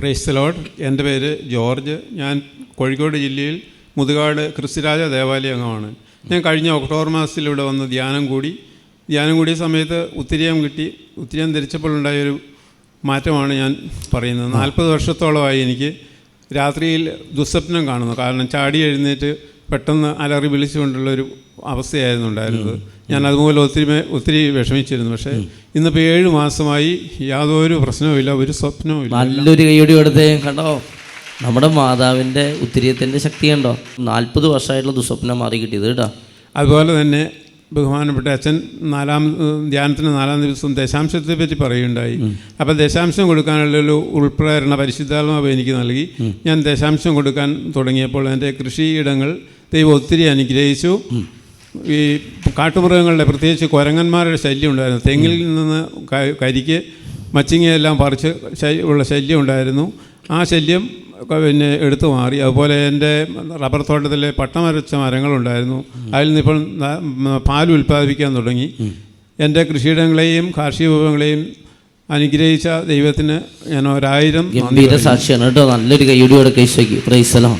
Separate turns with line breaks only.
Price load എന്റെ പേര് George. ഞാൻ കോഴിക്കോട് ജില്ലയിൽ മുതുകാട് ക്രിസ്തുരാജ ദേവാലയ അംഗമാണ് ഞാൻ കഴിഞ്ഞ ഒക്ടോബർ മാസത്തിൽ ഇവിടെ വന്ന് ധ്യാനം കൂടി. ധ്യാനം കൂടിയ സമയത്ത് ഉത്തിരിയം കിട്ടി. ഉത്തിരിയം ധരിച്ചപ്പോഴുണ്ടായൊരു മാറ്റമാണ് ഞാൻ പറയുന്നത്. നാൽപ്പത് വർഷത്തോളമായി എനിക്ക് രാത്രിയിൽ ദുസ്വപ്നം കാണുന്നു. കാരണം ചാടി എഴുന്നേറ്റ് പെട്ടെന്ന് അലറി വിളിച്ചുകൊണ്ടുള്ളൊരു അവസ്ഥയായിരുന്നു ഉണ്ടായിരുന്നത് ഞാൻ അതുപോലെ ഒത്തിരി ഒത്തിരി വിഷമിച്ചിരുന്നു. പക്ഷേ ഇന്നിപ്പോൾ ഏഴ് മാസമായി യാതൊരു പ്രശ്നവുമില്ല ഒരു സ്വപ്നവുമില്ല.
നല്ലൊരു കൈയോടി കൊടുത്തേ കണ്ടോ? നമ്മുടെ മാതാവിന്റെ ഉത്തിരിയത്തിന്റെ ശക്തി കണ്ടോ? നാൽപ്പത് വർഷമായിട്ടുള്ള ദുസ്വപ്നം മാറി കിട്ടിയത് കേട്ടോ.
അതുപോലെ തന്നെ ബഹുമാനപ്പെട്ട അച്ഛൻ നാലാം ധ്യാനത്തിന് നാലാം ദിവസം ദശാംശത്തെ പറ്റി പറയുകയുണ്ടായി. അപ്പോൾ ദശാംശം കൊടുക്കാനുള്ളൊരു ഉൾപ്രേരണ പരിശുദ്ധാത്മാവ് എനിക്ക് നൽകി. ഞാൻ ദശാംശം കൊടുക്കാൻ തുടങ്ങിയപ്പോൾ എന്റെ കൃഷിയിടങ്ങൾ ദൈവം ഒത്തിരി അനുഗ്രഹിച്ചു. ഈ കാട്ടുമൃഗങ്ങളുടെ പ്രത്യേകിച്ച് കുരങ്ങന്മാരുടെ ശല്യം ഉണ്ടായിരുന്നു തെങ്ങിൽ നിന്ന് കരിക്ക് മച്ചിങ്ങയെല്ലാം പറിച്ച് ഉള്ള ശല്യം ഉണ്ടായിരുന്നു ആ ശല്യം പിന്നെ എടുത്തു മാറി. അതുപോലെ എന്റെ റബ്ബർ തോട്ടത്തിലെ പട്ടമരച്ച മരങ്ങളുണ്ടായിരുന്നു. അതിൽ നിന്ന് ഇപ്പോൾ പാൽ ഉൽപ്പാദിപ്പിക്കാൻ തുടങ്ങി. എന്റെ കൃഷിയിടങ്ങളെയും കാർഷിക വിഭവങ്ങളെയും അനുഗ്രഹിച്ച ദൈവത്തിന് ഞാൻ ഒരായിരം
സാക്ഷിയാണ് കേട്ടോ. നല്ലൊരു കൈയോടി കൊടുക്കുക ഈശോയ്ക്ക്. പ്രൈസലോ